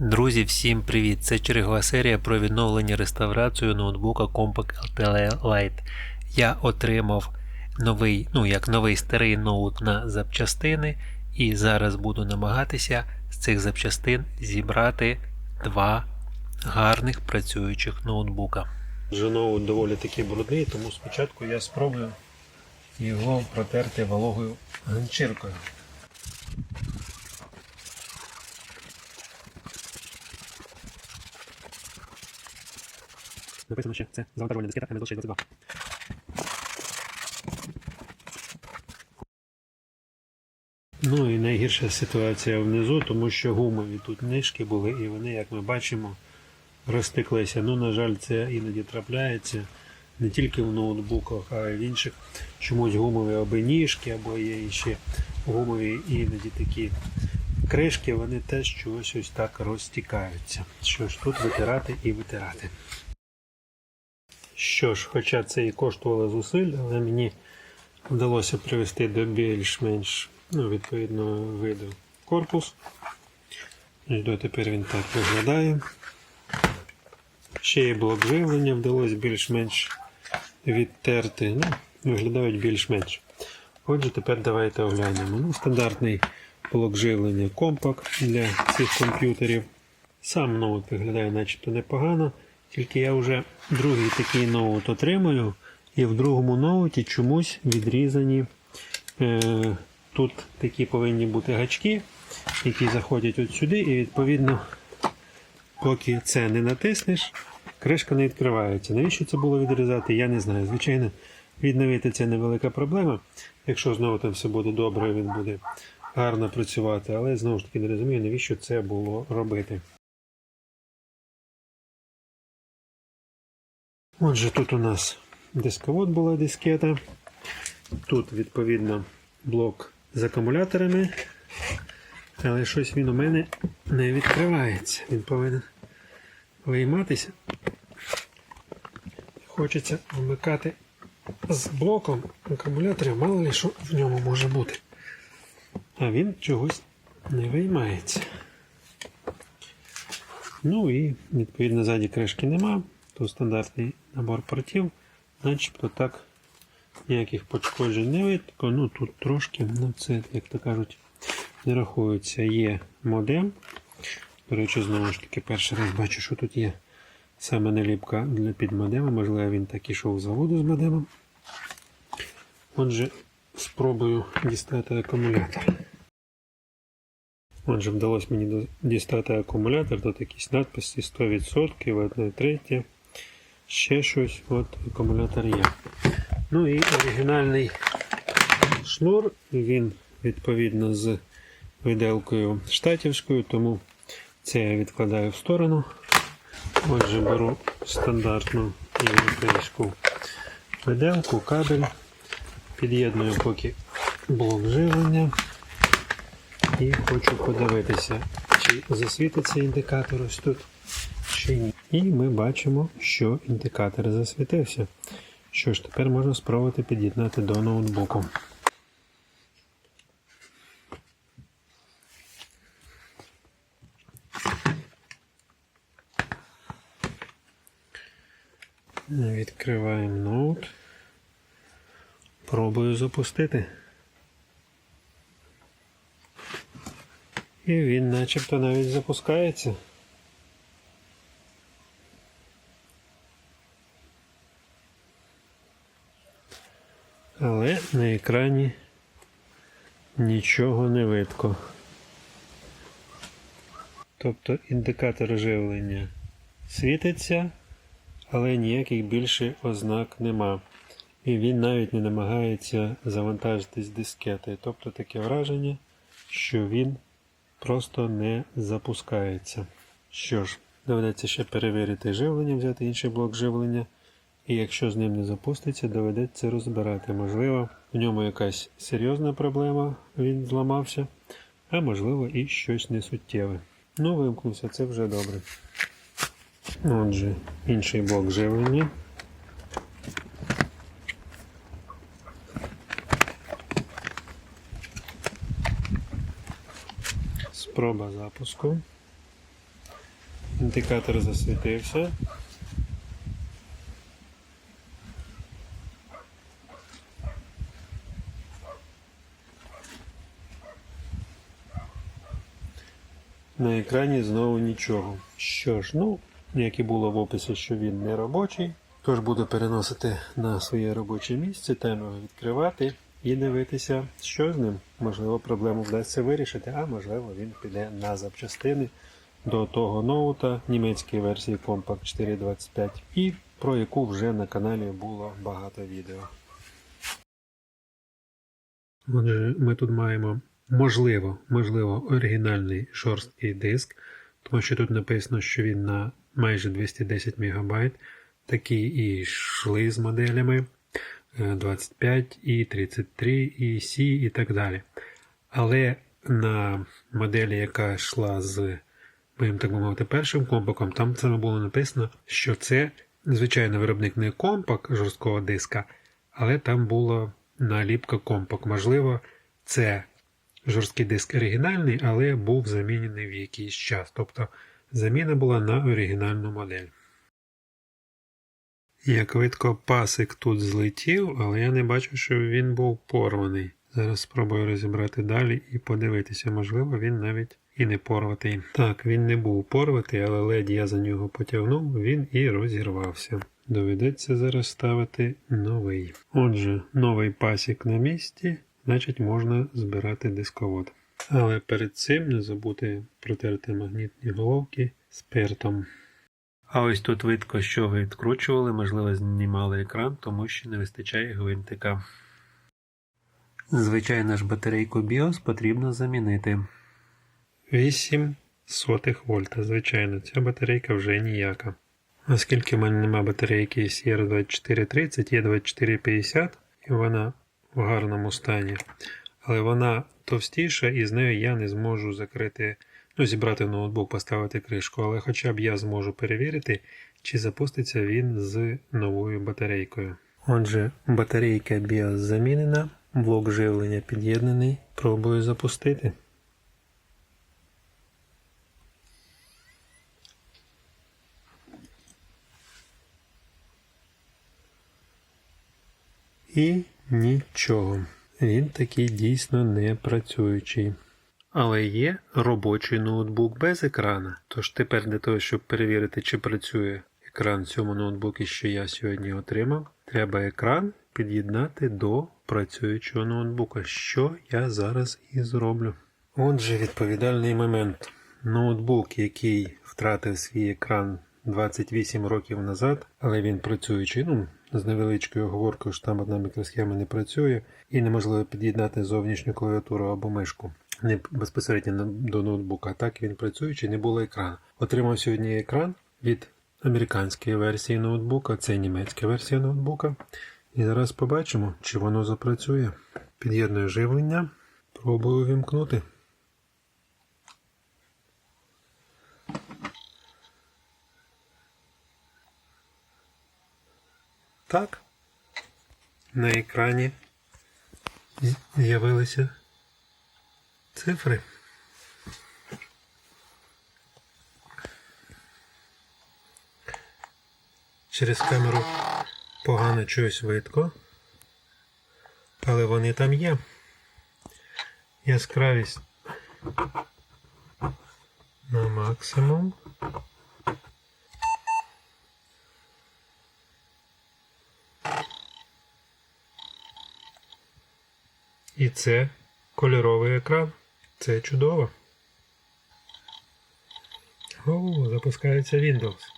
Друзі, всім привіт! Це чергова серія про відновлення реставрацію ноутбука Compaq LTE Lite. Я отримав новий, ну як новий старий ноут на запчастини, і зараз буду намагатися з цих запчастин зібрати два гарних працюючих ноутбука. Вже ноут доволі таки брудний, тому спочатку я спробую його протерти вологою ганчіркою. Написано ще це завантажування дискета MSL622. Ну і найгірша ситуація внизу, тому що гумові тут нишки були, і вони, як ми бачимо, розтеклися. Ну, на жаль, це іноді трапляється не тільки в ноутбуках, а й в інших. Чомусь гумові або ніжки, або є ще гумові іноді такі кришки, вони теж чогось ось так розтікаються. Що ж, тут витирати і витирати. Що ж, хоча це і коштувало зусиль, але мені вдалося привести до більш-менш ну, відповідного виду корпус. І до тепер він так виглядає. Ще є блок живлення, вдалося більш-менш відтерти. Ну, виглядають більш-менш. Отже, тепер давайте оглянемо. Ну, стандартний блок живлення Compaq для цих комп'ютерів. Сам ноут виглядає начебто непогано. Тільки я вже другий такий ноут отримую, і в другому ноуті чомусь відрізані. Е, тут такі повинні бути гачки, які заходять от сюди, і відповідно, поки це не натиснеш, кришка не відкривається. Навіщо це було відрізати, я не знаю. Звичайно, відновити це невелика проблема. Якщо знову там все буде добре, він буде гарно працювати, але знову ж таки не розумію, навіщо це було робити. Отже, тут у нас дисковод була дискета. Тут, відповідно, блок з акумуляторами. Але щось він у мене не відкривається. Він повинен вийматися. Хочеться вмикати з блоком акумуляторів, мало ли що в ньому може бути. А він чогось не виймається. Ну і, відповідно, ззаді кришки нема. Тут стандартний набор портів, начебто так ніяких пошкоджень не видно. Ну тут трошки, ну це, як то кажуть, не рахується. Є модем. До речі, знову ж таки, перший раз бачу, що тут є саме наліпка для під модема. Можливо, він так ішов з заводу з модемом. Отже, спробую дістати акумулятор. Отже, вдалося мені дістати акумулятор, тут якісь надписи 100%, 1 третє ще щось, от акумулятор є. Ну і оригінальний шнур, він відповідно з виделкою штатівською, тому це я відкладаю в сторону. Отже, беру стандартну європейську виделку, кабель, під'єдную поки блок живлення і хочу подивитися, чи засвітиться індикатор ось тут чи. І ми бачимо, що індикатор засвітився. Що ж, тепер можна спробувати під'єднати до ноутбуку. Відкриваємо ноут. Пробую запустити. І він начебто навіть запускається. Але на екрані нічого не видко. Тобто індикатор живлення світиться, але ніяких більше ознак нема. І він навіть не намагається завантажитись дискети. Тобто таке враження, що він просто не запускається. Що ж, доведеться ще перевірити живлення, взяти інший блок живлення. І якщо з ним не запуститься, доведеться розбирати. Можливо, в ньому якась серйозна проблема, він зламався, а можливо і щось несуттєве. Ну, вимкнувся, це вже добре. Отже, інший блок живлення. Спроба запуску. Індикатор засвітився. На екрані знову нічого. Що ж, ну, як і було в описі, що він не робочий. Тож буду переносити на своє робоче місце, там його відкривати і дивитися, що з ним. Можливо, проблему вдасться вирішити, а можливо він піде на запчастини до того ноута німецької версії Compact 425 і про яку вже на каналі було багато відео. Отже, ми тут маємо можливо, можливо, оригінальний жорсткий диск, тому що тут написано, що він на майже 210 МБ. Такі і йшли з моделями е, 25, і 33, і C і так далі. Але на моделі, яка йшла з моїм, так мовити, першим компаком, там саме було написано, що це, звичайно, виробник не компак жорсткого диска, але там була наліпка компак. Можливо, це жорсткий диск оригінальний, але був замінений в якийсь час. Тобто заміна була на оригінальну модель. Як видко, пасик тут злетів, але я не бачу, що він був порваний. Зараз спробую розібрати далі і подивитися, можливо, він навіть і не порватий. Так, він не був порватий, але ледь я за нього потягнув, він і розірвався. Доведеться зараз ставити новий. Отже, новий пасік на місці, значить можна збирати дисковод. Але перед цим не забути протерти магнітні головки спиртом. А ось тут видко, що ви відкручували, можливо, знімали екран, тому що не вистачає гвинтика. Звичайно ж, батарейку BIOS потрібно замінити. 8 сотих вольта. Звичайно, ця батарейка вже ніяка. Оскільки в мене нема батарейки CR2430, є 2450, і вона в гарному стані. Але вона товстіша і з нею я не зможу закрити, ну, зібрати ноутбук, поставити кришку, але хоча б я зможу перевірити, чи запуститься він з новою батарейкою. Отже, батарейка BIOS замінена, блок живлення під'єднаний. Пробую запустити. І нічого. Він такий дійсно не працюючий. Але є робочий ноутбук без екрана. Тож тепер для того, щоб перевірити, чи працює екран цьому ноутбуці, що я сьогодні отримав, треба екран під'єднати до працюючого ноутбука, що я зараз і зроблю. Отже, відповідальний момент. Ноутбук, який втратив свій екран 28 років назад, але він працюючий, ну, з невеличкою оговоркою, що там одна мікросхема не працює, і неможливо під'єднати зовнішню клавіатуру або мишку. Не безпосередньо до ноутбука. Так він працюючий, не було екрану. Отримав сьогодні екран від американської версії ноутбука, це німецька версія ноутбука. І зараз побачимо, чи воно запрацює. Під'єдную живлення, пробую вімкнути. Так. На екрані з'явилися цифри. Через камеру погано чогось видко, але вони там є. Яскравість на максимум. І це кольоровий екран. Це чудово. О, запускається Windows.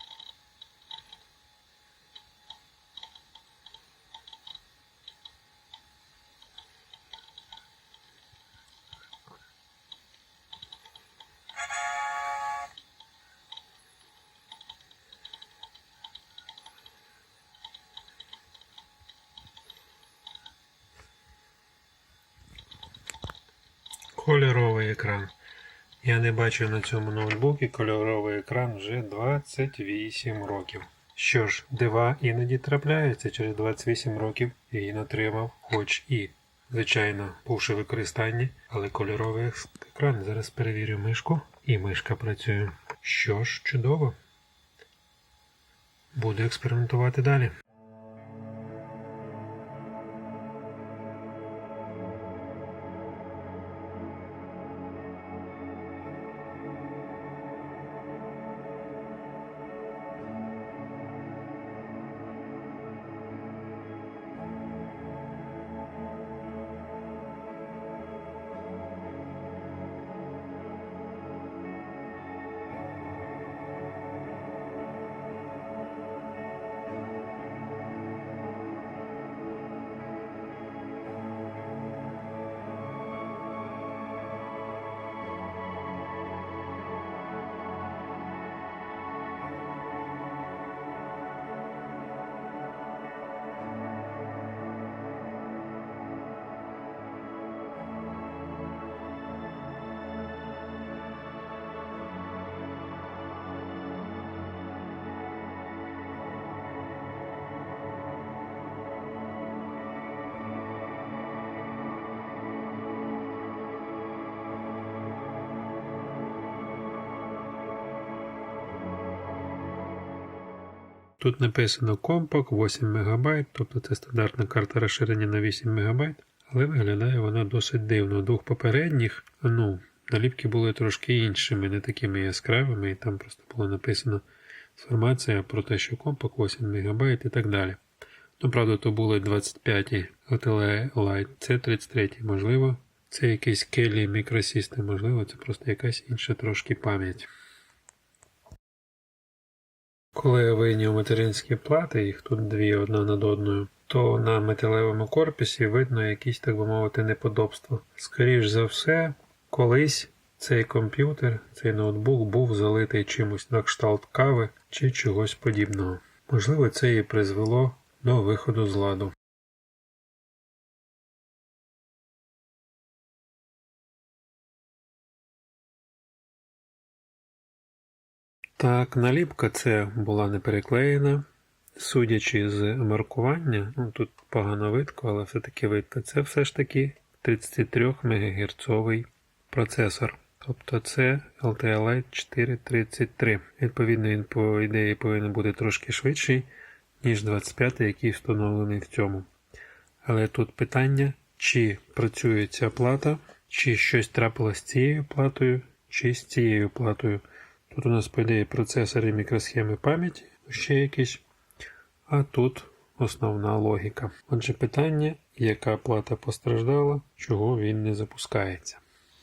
Не бачу на цьому ноутбуці кольоровий екран вже 28 років. Що ж, дива іноді трапляються через 28 років він отримав, хоч і, звичайно, бувши використанні, але кольоровий екран. Зараз перевірю мишку, і мишка працює. Що ж, чудово. Буду експериментувати далі. Тут написано Compaq 8 МБ, тобто це стандартна карта розширення на 8 МБ, але виглядає вона досить дивно. Двох попередніх, ну, наліпки були трошки іншими, не такими яскравими, і там просто було написано інформація про те, що Compaq 8 МБ і так далі. Ну, правда, то були 25 LTE Lite, це 33 можливо. Це якийсь Kelly Microsystem, можливо, це просто якась інша трошки пам'ять. Коли я вийняв материнські плати, їх тут дві одна над одною, то на металевому корпусі видно якісь, так би мовити, неподобства. Скоріш за все, колись цей комп'ютер, цей ноутбук був залитий чимось на кшталт кави чи чогось подібного. Можливо, це і призвело до виходу з ладу. Так, наліпка це була не переклеєна. Судячи з маркування, ну тут погано видко, але все-таки видко, це все ж таки 33 МГц процесор. Тобто це LTE 433. Відповідно, він по ідеї повинен бути трошки швидший, ніж 25, який встановлений в цьому. Але тут питання, чи працює ця плата, чи щось трапилось з цією платою, чи з цією платою. Тут у нас, по ідеї, процесори мікросхеми пам'яті, ще якісь. А тут основна логіка. Отже, питання, яка плата постраждала, чого він не запускається.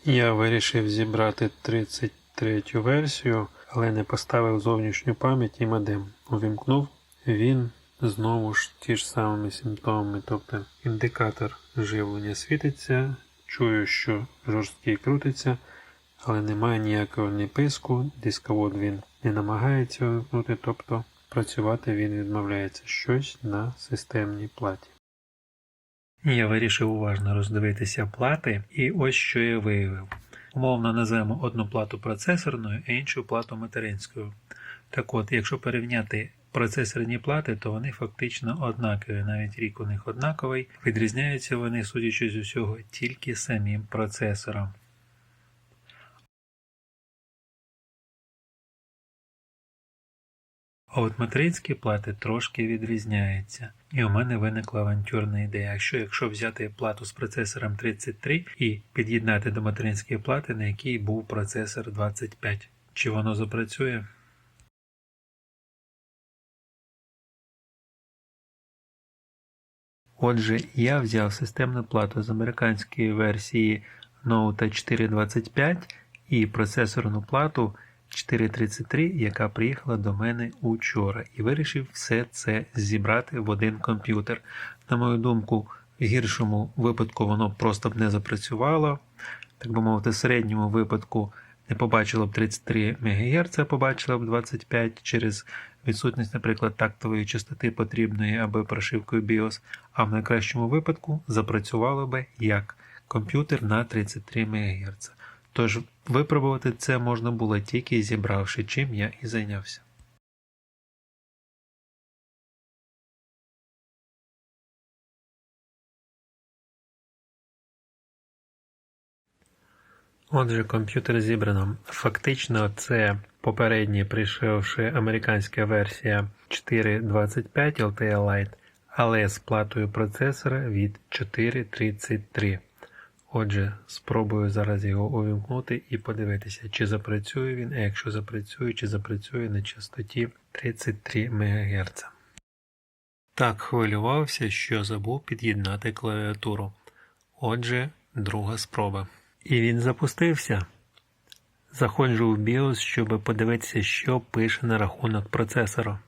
Я вирішив зібрати 33 версію, але не поставив зовнішню пам'ять і модем. Увімкнув, він знову ж ті ж самими симптомами, тобто індикатор живлення світиться, чую, що жорсткий крутиться але немає ніякого ні писку, дисковод він не намагається вимкнути, тобто працювати він відмовляється щось на системній платі. Я вирішив уважно роздивитися плати, і ось що я виявив. Умовно назвемо одну плату процесорною, а іншу плату материнською. Так от, якщо порівняти процесорні плати, то вони фактично однакові, навіть рік у них однаковий, відрізняються вони, судячи з усього, тільки самим процесором. А от материнські плати трошки відрізняються. І у мене виникла авантюрна ідея. Що якщо взяти плату з процесором 33 і під'єднати до материнської плати, на якій був процесор 25, чи воно запрацює? Отже, я взяв системну плату з американської версії Note 425 і процесорну плату 433, яка приїхала до мене учора, і вирішив все це зібрати в один комп'ютер. На мою думку, в гіршому випадку воно просто б не запрацювало. Так би мовити, в середньому випадку не побачило б 33 МГц, а побачило б 25 через відсутність, наприклад, тактової частоти потрібної аби прошивкою BIOS, а в найкращому випадку запрацювало би як комп'ютер на 33 МГц. Тож випробувати це можна було тільки зібравши, чим я і зайнявся. Отже, комп'ютер зібрано. Фактично, це попереднє прийшовши американська версія 4.25 LTE Lite, але з платою процесора від 4.33. Отже, спробую зараз його увімкнути і подивитися, чи запрацює він, а якщо запрацює, чи запрацює на частоті 33 МГц. Так хвилювався, що забув під'єднати клавіатуру. Отже, друга спроба. І він запустився. Заходжу в BIOS, щоб подивитися, що пише на рахунок процесора.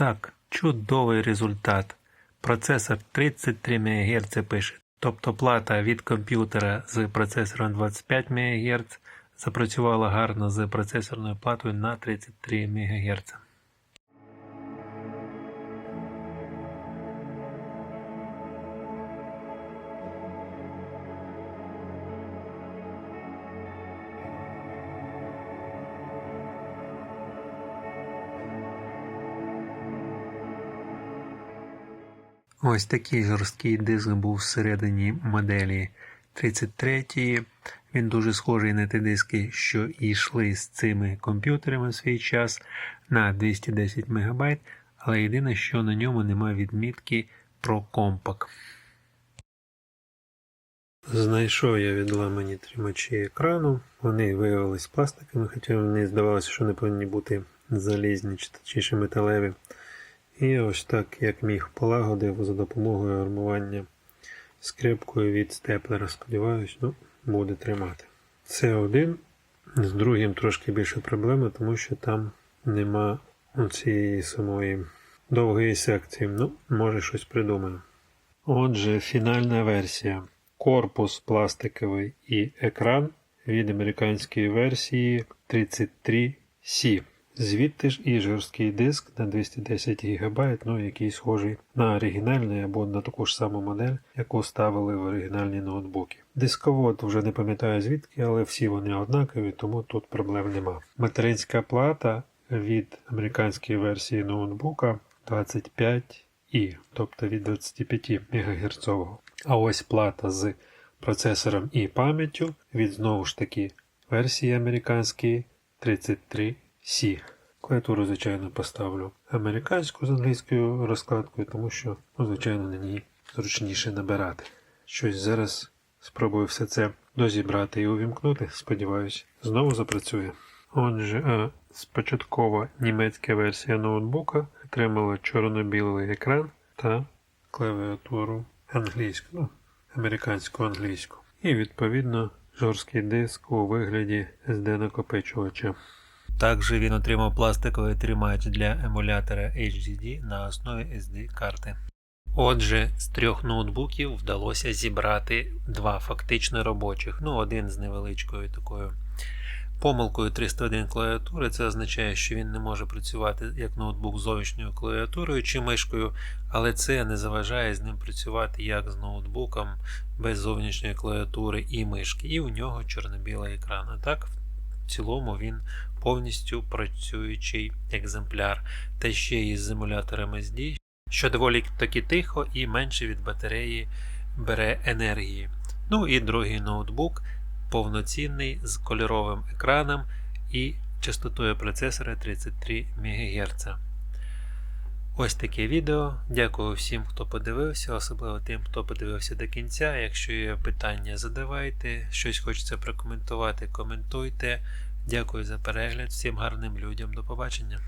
Так, чудовий результат. Процесор 33 МГц пише. Тобто плата від комп'ютера з процесором 25 МГц запрацювала гарно з процесорною платою на 33 МГц. Ось такий жорсткий диск був всередині моделі 33. Він дуже схожий на ті диски, що йшли з цими комп'ютерами в свій час на 210 МБ, але єдине, що на ньому немає відмітки про компак. Знайшов я відламані тримачі екрану. Вони виявилися пластиковими, хоча мені здавалося, що вони повинні бути залізні чи металеві. І ось так, як міг, полагодив за допомогою армування скрипкою від степлера. Сподіваюсь, ну, буде тримати. Це один. З другим трошки більше проблема, тому що там нема цієї самої довгої секції. Ну, може щось придумаю. Отже, фінальна версія. Корпус пластиковий і екран від американської версії 33C. Звідти ж і жорсткий диск на 210 ГБ, ну який схожий на оригінальний або на таку ж саму модель, яку ставили в оригінальні ноутбуки. Дисковод вже не пам'ятаю звідки, але всі вони однакові, тому тут проблем нема. Материнська плата від американської версії ноутбука 25i, тобто від 25 МГц. А ось плата з процесором і пам'яттю від знову ж таки версії американської 33 Сі. Клавіатуру, звичайно, поставлю американську з англійською розкладкою, тому що, ну, звичайно, на ній зручніше набирати. Щось зараз спробую все це дозібрати і увімкнути. Сподіваюсь, знову запрацює. Отже, спочаткова німецька версія ноутбука отримала чорно-білий екран та клавіатуру англійську, ну, американську англійську. І відповідно жорсткий диск у вигляді SD-накопичувача. Також він отримав пластиковий тримач для емулятора HDD на основі SD-карти. Отже, з трьох ноутбуків вдалося зібрати два фактично робочих. Ну, один з невеличкою такою помилкою 301 клавіатури. Це означає, що він не може працювати як ноутбук з зовнішньою клавіатурою чи мишкою, але це не заважає з ним працювати як з ноутбуком без зовнішньої клавіатури і мишки. І у нього чорно-білий екран. А так, цілому він повністю працюючий екземпляр, та ще й з емуляторами SD, що доволі таки тихо і менше від батареї бере енергії. Ну і другий ноутбук повноцінний з кольоровим екраном і частотою процесора 33 МГц. Ось таке відео. Дякую всім, хто подивився, особливо тим, хто подивився до кінця. Якщо є питання, задавайте, щось хочеться прокоментувати, коментуйте. Дякую за перегляд, всім гарним людям. До побачення.